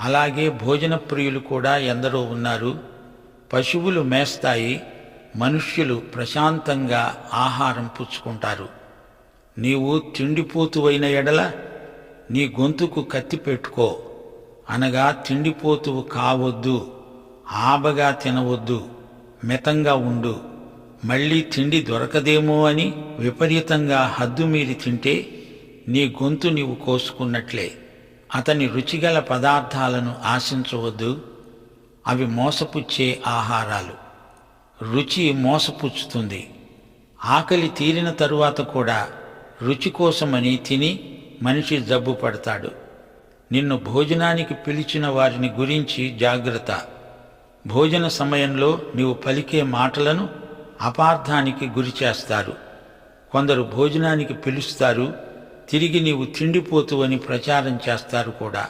అలాగే భోజన ప్రియులు కూడా ఎందరో ఉన్నారు. పశువులు మేస్తాయి మనుష్యులు ప్రశాంతంగా ఆహారం పుచ్చుకుంటారు. నీవు తిండిపోతువైన ఎడల నీ గొంతుకు కత్తి పెట్టుకో. అనగా తిండిపోతువు కావద్దు ఆబగా తినవద్దు మితంగా ఉండు. మళ్ళీ తిండి దొరకదేమో అని విపరీతంగా హద్దు మీరి తింటే నీ గొంతు నీవు కోసుకున్నట్లే. అతని రుచిగల పదార్థాలను ఆశించవద్దు. అవి మోసపుచ్చే ఆహారాలు. రుచి మోసపుచ్చుతుంది. ఆకలి తీరిన తరువాత కూడా రుచి కోసమని తిని మనిషి జబ్బు పడతాడు. నిన్ను భోజనానికి పిలిచిన వారిని గురించి జాగ్రత్త. భోజన సమయంలో నీవు పలికే మాటలను అపార్థానికి గురి చేస్తారు కొందరు భోజనానికి పిలుస్తారు తిరిగి నీవు తిండిపోతువని ప్రచారం చేస్తారు కూడా.